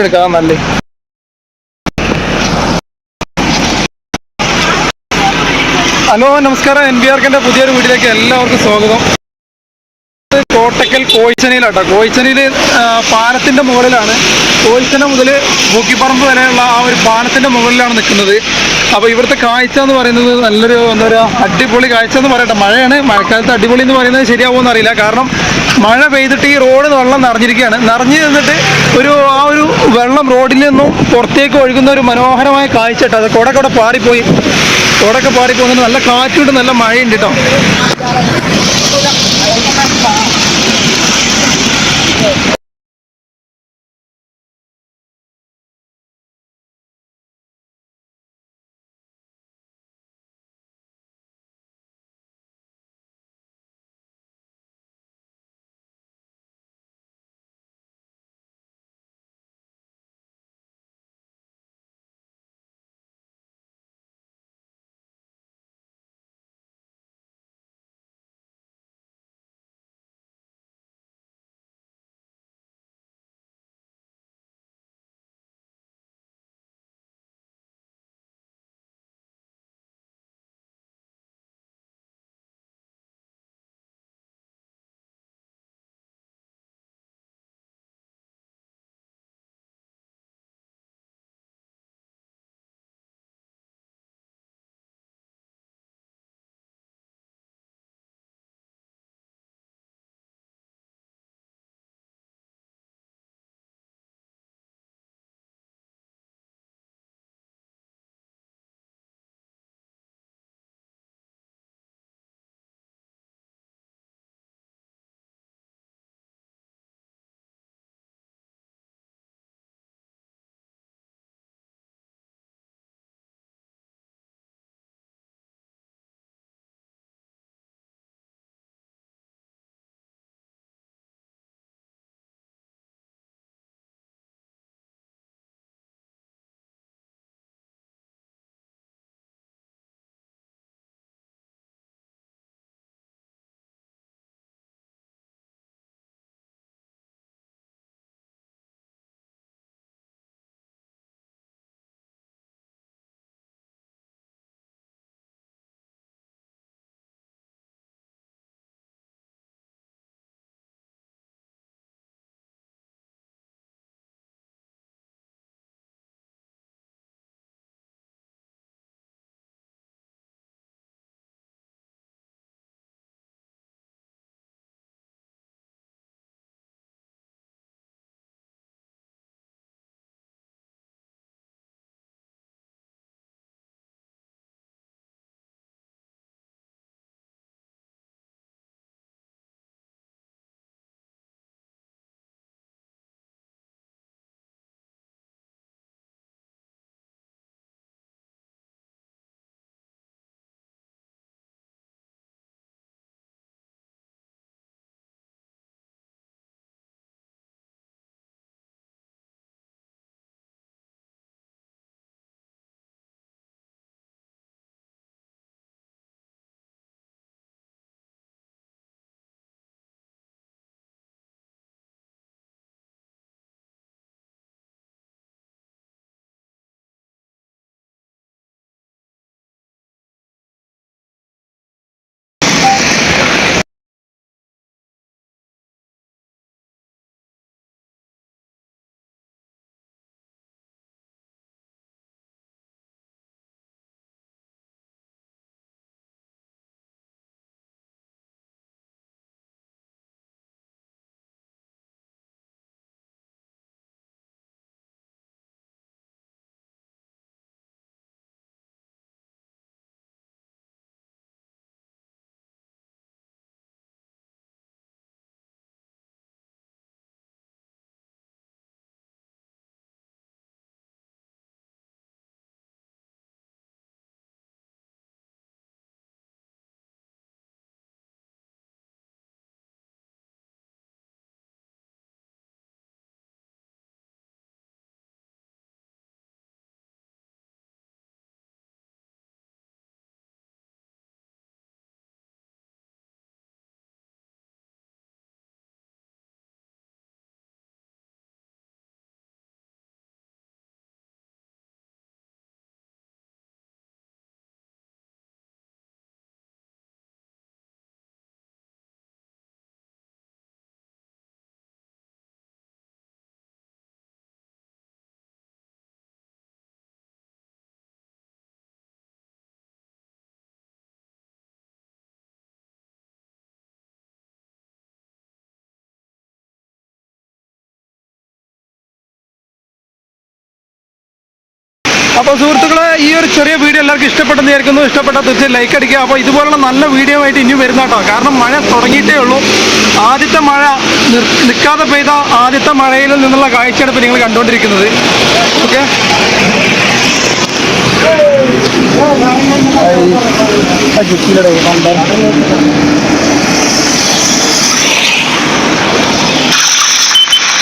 Video എടുക്കാൻ നല്ല hello നമസ്കാരം. എൻ ബി ആർക്കിന്റെ പുതിയൊരു വീട്ടിലേക്ക് എല്ലാവർക്കും സ്വാഗതം. കോട്ടക്കൽ കോയിച്ചനയിലാട്ടോ കോയിച്ചനയിൽ പാലത്തിന്റെ മുകളിലാണ്. കോയിച്ചന മുതൽ മൂക്കിപ്പറമ്പ് വരെയുള്ള ആ ഒരു പാലത്തിന്റെ മുകളിലാണ് നിൽക്കുന്നത്. അപ്പോൾ ഇവിടുത്തെ കാഴ്ച എന്ന് പറയുന്നത് നല്ലൊരു എന്താ പറയുക അടിപൊളി കാഴ്ച എന്ന് പറയട്ടെ. മഴയാണ്. മഴക്കാലത്ത് അടിപൊളി എന്ന് പറയുന്നത് ശരിയാവുമെന്ന് അറിയില്ല. കാരണം മഴ പെയ്തിട്ട് ഈ റോഡ് വെള്ളം നിറഞ്ഞിരിക്കുകയാണ്. നിറഞ്ഞു നിന്നിട്ട് ഒരു ആ ഒരു വെള്ളം റോഡിൽ നിന്നും പുറത്തേക്ക് ഒഴുകുന്ന ഒരു മനോഹരമായ കാഴ്ച അത് കുടക്കൊടെ പാറിപ്പോയി. കുടക്കെ പാറിപ്പോകുന്നുണ്ട് നല്ല കാറ്റുണ്ട് നല്ല മഴയുണ്ട് കേട്ടോ. അപ്പോൾ സുഹൃത്തുക്കളെ ഈ ഒരു ചെറിയ വീഡിയോ എല്ലാവർക്കും ഇഷ്ടപ്പെട്ടെന്ന് വിചാരിക്കുന്നു. ഇഷ്ടപ്പെട്ട തീർച്ചയായും ലൈക്ക് അടിക്കുക. അപ്പോൾ ഇതുപോലുള്ള നല്ല വീഡിയോ ആയിട്ട് ഇനി വരുന്ന കേട്ടോ. കാരണം മഴ തുടങ്ങിയിട്ടേ ഉള്ളൂ. ആദ്യത്തെ മഴ നിൽക്കാതെ പെയ്ത ആദ്യത്തെ മഴയിൽ നിന്നുള്ള കാഴ്ചയാണ് ഇപ്പോൾ നിങ്ങൾ കണ്ടുകൊണ്ടിരിക്കുന്നത്. ഓക്കെ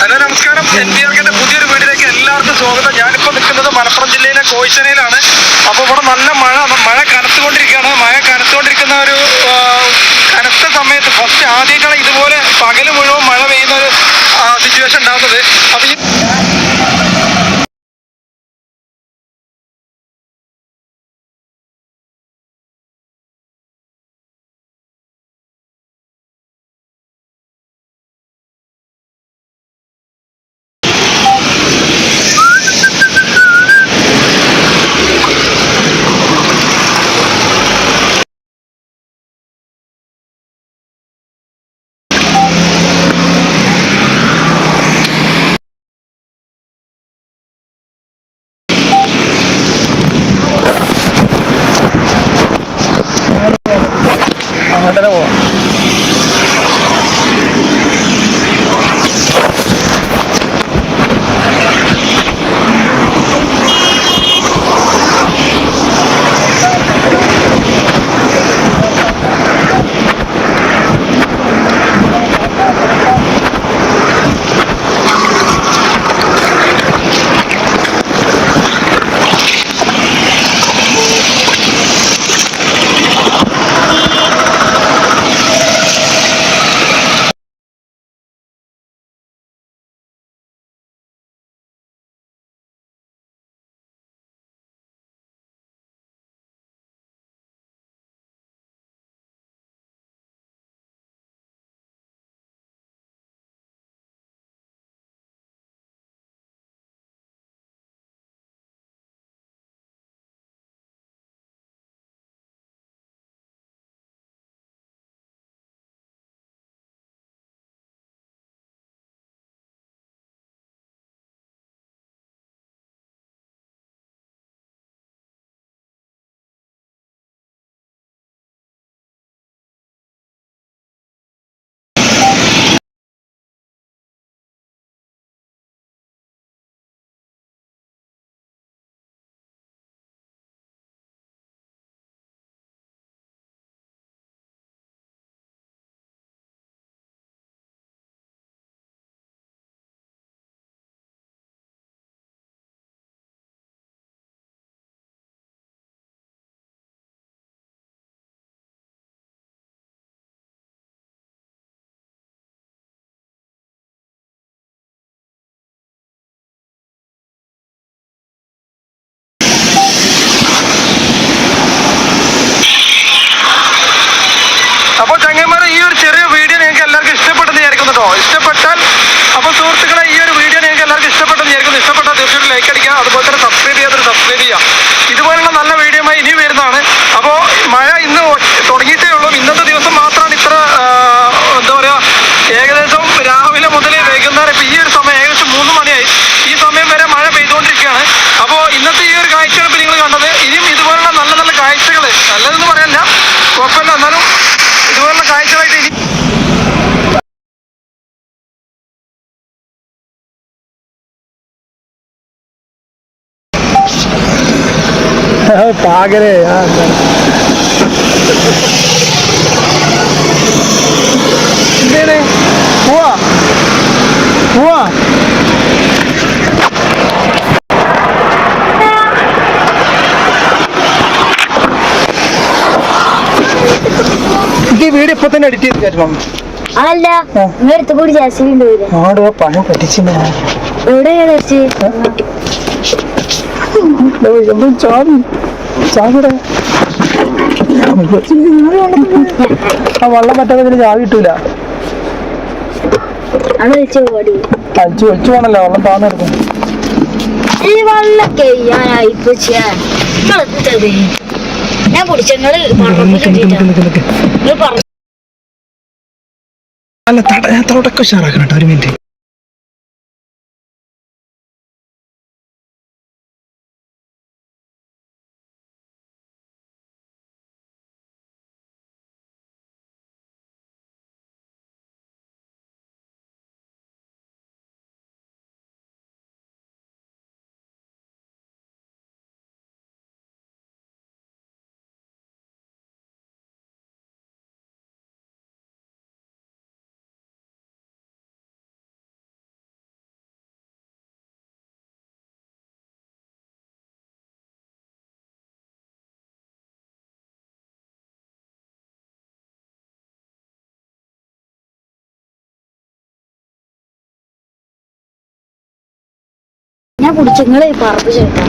ഹലോ നമസ്കാരം. എൻ എല്ലാവർക്കും സ്വാഗതം. ഞാനിപ്പോൾ നിൽക്കുന്നത് മലപ്പുറം ജില്ലയിലെ കോയിച്ചനയിലാണ്. അപ്പോൾ ഇവിടെ നല്ല മഴ മഴ കനത്തുകൊണ്ടിരിക്കുകയാണ്. മഴ കനത്തുകൊണ്ടിരിക്കുന്ന ഒരു കനത്ത സമയത്ത് ഫസ്റ്റ് ആദ്യമായിട്ടാണ് ഇതുപോലെ പകൽ മുഴുവൻ മഴ പെയ്യുന്ന ഒരു സിറ്റുവേഷൻ ഉണ്ടാകുന്നത്. അപ്പോൾ ഈ കേട്ടോ. ഇഷ്ടപ്പെട്ടാൽ അപ്പോൾ സുഹൃത്തുക്കളെ ഈ ഒരു വീഡിയോ നിങ്ങൾക്ക് എല്ലാവർക്കും ഇഷ്ടപ്പെട്ടെന്ന് വിചാരിക്കുന്നു. ഇഷ്ടപ്പെട്ടാൽ തീർച്ചയായിട്ടും ലൈക്ക് അടിക്കുക. അതുപോലെ തന്നെ സബ്സ്ക്രൈബ് ചെയ്യാത്തൊരു സബ്സ്ക്രൈബ് ചെയ്യുക ഇതുപോലുള്ള നല്ല വീഡിയോമായി ഇനി വരുന്നതാണ് അപ്പോൾ മഴ ഇന്ന് തുടങ്ങിയിട്ടേ ഉള്ളൂ ഇന്നത്തെ ദിവസം മാത്രമാണ് ഇത്ര ആ, എന്താ പറയുക ഏകദേശം രാവിലെ മുതൽ വൈകുന്നേരം ഇപ്പോൾ ഈ ഒരു സമയം ഏകദേശം മൂന്ന് മണിയായി ഈ സമയം വരെ മഴ പെയ്തുകൊണ്ടിരിക്കുകയാണ് അപ്പോൾ ഇന്നത്തെ ഈ ഒരു കാഴ്ചയാണ് ഇപ്പോൾ നിങ്ങൾ കണ്ടത് ഇനിയും ഇതുപോലുള്ള നല്ല നല്ല കാഴ്ചകൾ നല്ലതെന്ന് പറയല്ല കുഴപ്പമില്ല എന്നാലും ഇതുപോലുള്ള കാഴ്ചകളായിട്ട് ഇനി പാകരെ എന്തേണ്? പോവാ. പോവാ. ഈ വീഡിയോ ഇപ്പൊ തന്നെ എഡിറ്റ് ചെയ്ത് കയറ്റണം. അല്ല ആ. ഇങ്ങടുത്ത് കൂടി വരും ആടോ പണം പറ്റിച്ചു എവിടെയാണ് വെച്ച് ചാവി ചാവിടെ. ആ വള്ളം പറ്റാതെ ചാവി കിട്ടൂല. അടിച്ചു ഒളിച്ചു പോണല്ലോ വള്ളം താന്നെടുക്കും ഈ വെള്ളൊക്കെ ഞാനായി ഇപ്പൊ ചെയ്യാൻ നിങ്ങളെത്തത് ഞാൻ പിടിച്ചങ്ങൾ എന്നെ കുടിച്ചു നിങ്ങളെ പറപ്പ് ചേട്ടാ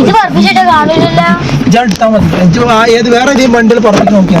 ഇത് പറപ്പിച്ചിട്ട് കാണില്ല ഏത് വേറെ ഏതെങ്കിലും ബണ്ടിൽ പുറത്തേക്ക് നോക്കിയാ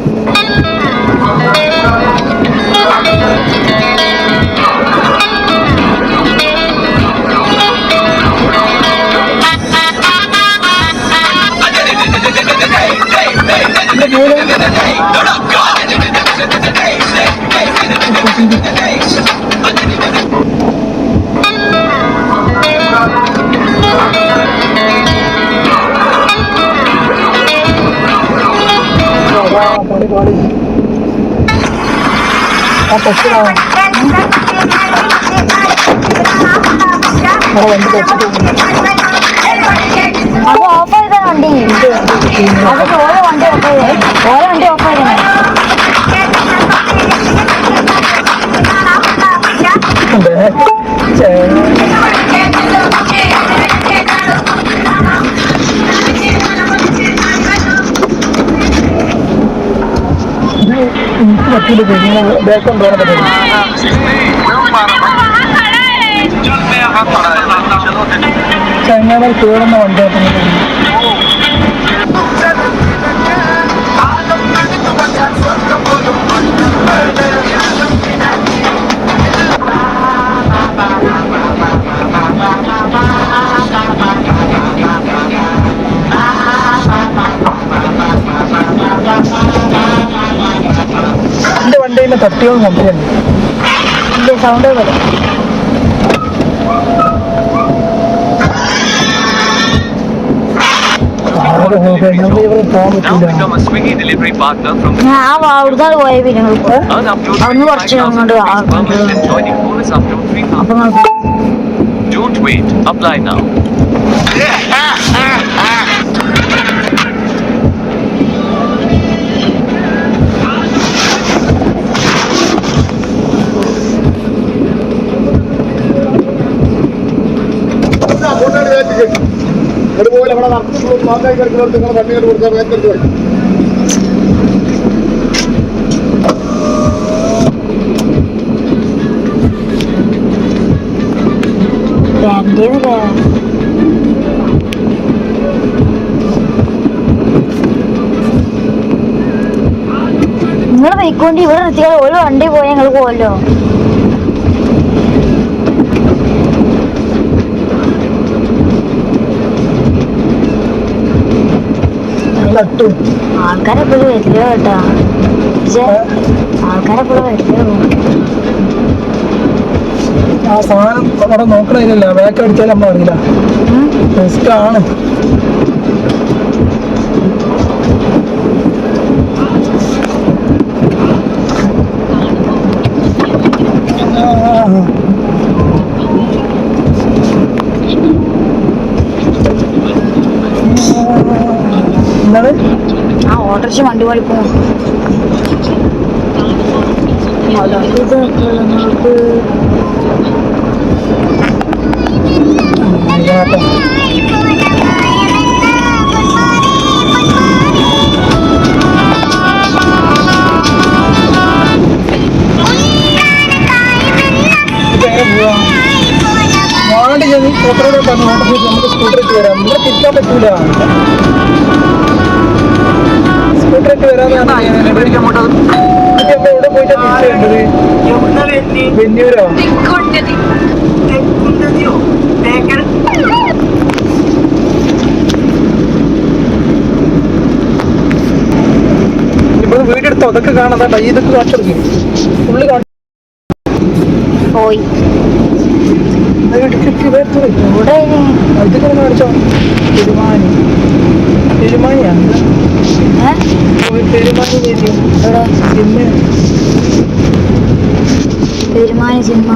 എന്റെ പേര് ആ ടെസ്റ്റിലാണ് അത് ഫീലിംഗ് ഇങ്ങനെ ദേഷ്യം തോന്നപ്പെട്ടത് ചങ്ങാമൽ തീർന്ന വണ്ടി വല്ല തട്ടിയോ മുമ്പിലുണ്ട് സൗണ്ട് പോലെ ഞാൻ അവിടുന്ന് പോയ പിന്നെ അവിടുന്ന് കുറച്ച് അങ്ങോട്ട് അപ്പൊ Don't wait. Apply now. അത് അർത്ഥത്തിൽ മാറ്റായി കിടക്കുന്നവർക്ക് നിങ്ങൾ പോയിക്കൊണ്ട് ഇവിടെ നിർത്തിയാൽ ഒരു വണ്ടി പോയാൽ ഞങ്ങൾ പോവല്ലോ. തട്ടും. ആൾക്കാരെപ്പോഴും വരില്ല കേട്ടാ? പക്ഷേ ആൾക്കാരെപ്പോഴും വരില്ല ആ സാധനം അവിടെ നോക്കണില്ല ബാക്ക് അടിച്ചാൽ നമ്മൾ അറിയില്ല റിസ്ക് ആണ്. എന്താണ് ആ ഓട്ടോറിക്ഷ വണ്ടി പോലെ പോകും ഓട്ടോടെ പറഞ്ഞു ഓട്ടോ നമുക്ക് സ്കൂട്ടറിട്ട് വരാം. ഇവിടെ തിരിക്കാൻ പറ്റൂല സ്കൂട്ടറിട്ട് വേണ്ടത് വെന്നൂരോ? ഇപ്പൊ വീടെടുത്തോ? അതൊക്കെ കാണാതാ ഇതൊക്കെ കാണിച്ചു ഫുള്ള് കാണിച്ചു പോയി. ഇവിടെ ഇതൊക്കെ കാണിച്ചോ. പെരുമാനി പെരുമാനിയാ ഏ? പെരുമാനി സിനിമ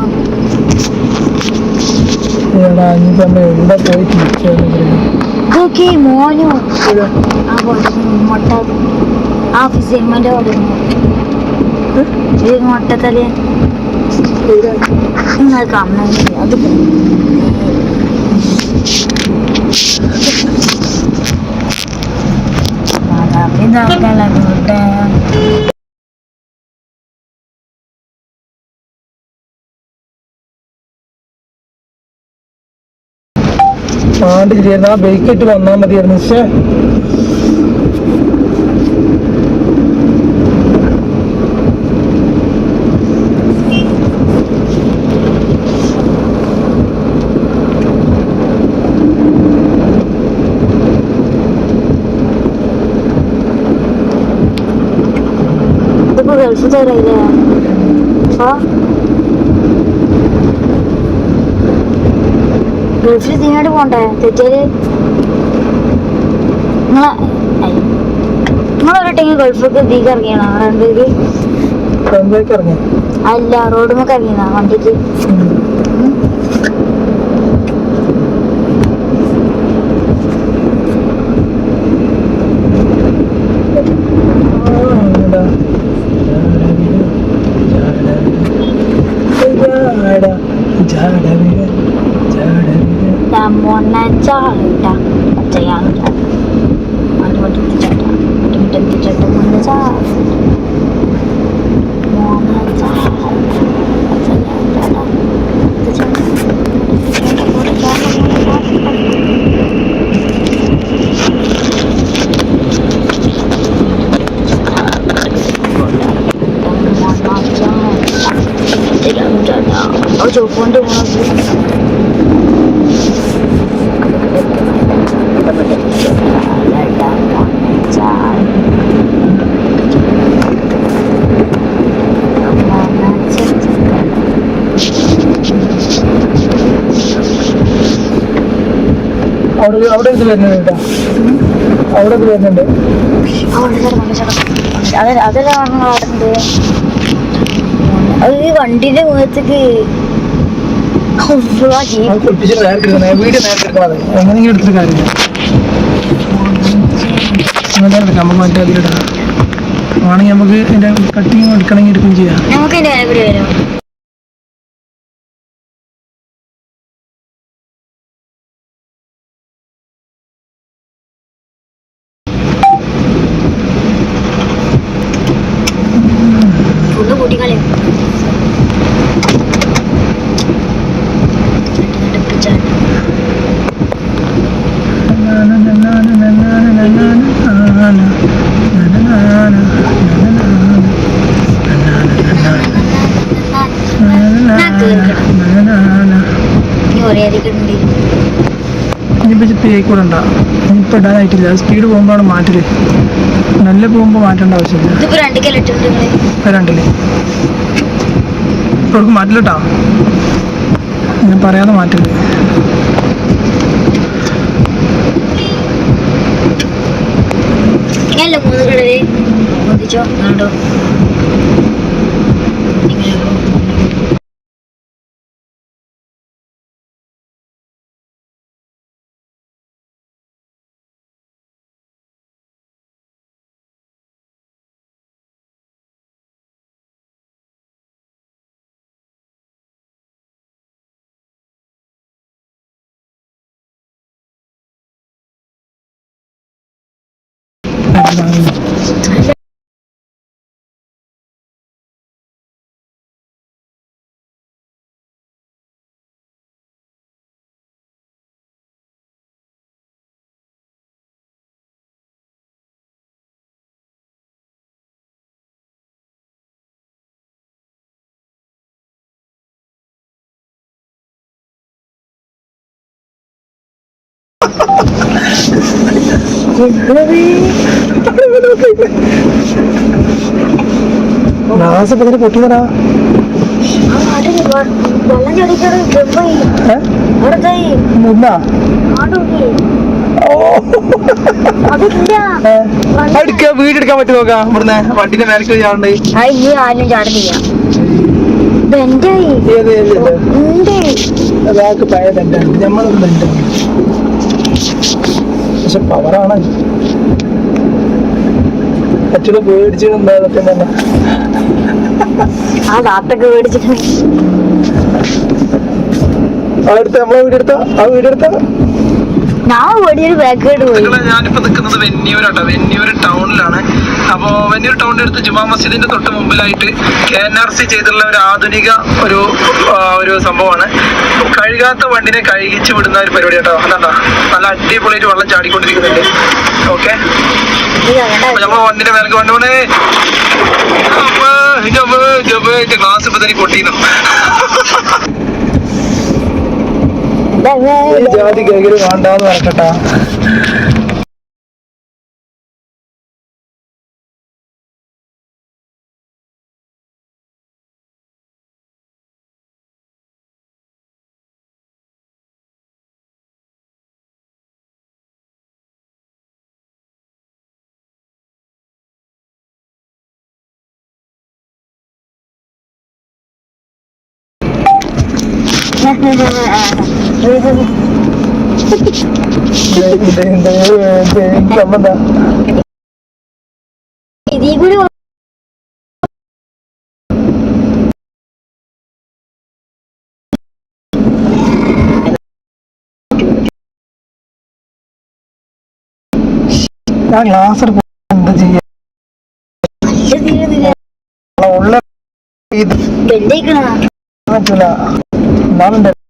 നോക്കി മോനു ആ മുട്ട ആ സിനിമന്റെ പോലെ ഇത് മുട്ടത്തൽ നിങ്ങൾ കാണണം അത് ഇതാക്കല ഇവിടെ ആണ്ട് ചെയ്യുന്ന ആ ബൈക്കിട്ട് വന്നാൽ മതിയായിരുന്നു പക്ഷേ ഗൾഫിൽ തരയില്ലേ അപ്പൊ ഗൾഫിൽ ഇതിനോട് പോണ്ടേ? തെറ്റേൽ നിങ്ങളെ നിങ്ങളൊരുട്ടെങ്കിൽ ഗൾഫിലേക്ക് ഇതിക്ക് ഇറങ്ങിയാണോ രണ്ടുപേര് അല്ല റോഡുമൊക്കെ ഇറങ്ങിയതാ വണ്ടിക്ക്? മോണ്ണ ചാട അവിടെ അവിടെ ഇത് വരുന്നുണ്ട് അവിടെ ഇത് വരുന്നുണ്ട്. അത് ഈ വണ്ടിന്റെ മുഖത്തേക്ക് നേരത്തെ എങ്ങനെയെങ്കിലും എടുത്തിട്ട് കാര്യമില്ല. മറ്റേ അതിലിടാം ആണെങ്കിൽ നമുക്ക് കട്ടിങ് എടുക്കണമെങ്കിൽ എടുക്കുകയും ചെയ്യാം. നമുക്ക് എന്റെ വില കൂടി വരും ഫുള്ള് കൂട്ടിക്കളയും കൂടെ ഉണ്ടാ ഇപ്പം ഇടാനായിട്ടില്ല സ്പീഡ് പോകുമ്പോഴാണ് മാറ്റൽ. നല്ല പോകുമ്പോൾ മാറ്റേണ്ട ആവശ്യമില്ല. ഇപ്പൊ അവർക്ക് മാറ്റില്ലട്ടാ ഞാൻ പറയാതെ മാറ്റില്ല ഇങ്ങനല്ലേ മൂന്ന് 哈哈。നാസപ്പത്തിന് പൊട്ടിയതാ. ആ വീടെടുക്കാൻ പറ്റുമോ നോക്കാം ഇവിടുന്ന്? വണ്ടിന്റെ മേലേക്ക് ചാടണ്ട്. ആരും ചാടുന്നില്ല. പഴയ ബെൻഡാണ് പക്ഷെ പവറാണ് അച്ഛനെ പേടിച്ചിട്ടുണ്ടോ അതൊക്കെ തന്നെ. ആ നാട്ടൊക്കെ മേടിച്ചിട്ട് ആ എടുത്ത നമ്മളെ വീടെടുത്ത ആ വീടെടുത്ത ഞാൻ ഓടിയൊരു ബാക്കേട്ട് പോയി. ഞാനിപ്പോ നിൽക്കുന്നത് വെന്നിയൂരാട്ടോ. വെന്നിയൂർ ടൗണിലാണ്. അപ്പോ വെന്നിയൂർ ടൗണിന്റെ അടുത്ത് ജുമാ മസ്ജിദിന്റെ തൊട്ട് മുമ്പിലായിട്ട് കെ എൻ ആർ സി ചെയ്തിട്ടുള്ള ഒരു ആധുനിക ഒരു ഒരു സംഭവമാണ്. കഴുകാത്ത വണ്ടിനെ കഴുകിച്ച് വിടുന്ന ഒരു പരിപാടി കേട്ടോ. അതാ നല്ല അടിപൊളിയായിട്ട് വെള്ളം ചാടിക്കൊണ്ടിരിക്കുന്നുണ്ട്. ഓക്കെ നമ്മളെ വണ്ടിന്റെ മേലേക്ക് വണ്ടി പോണേ ഗ്ലാസ് ഇപ്പൊ തന്നെ പൊട്ടീന്നു ജാതി കേക്കിൽ വേണ്ടാന്ന് പറഞ്ഞിട്ടാ. ഞാൻ ഗ്ലാസ് എന്താ ചെയ്യാ ഉള്ള ഇത് ബെൻഡേക്കണ പറ്റൂല എന്നാലുണ്ട്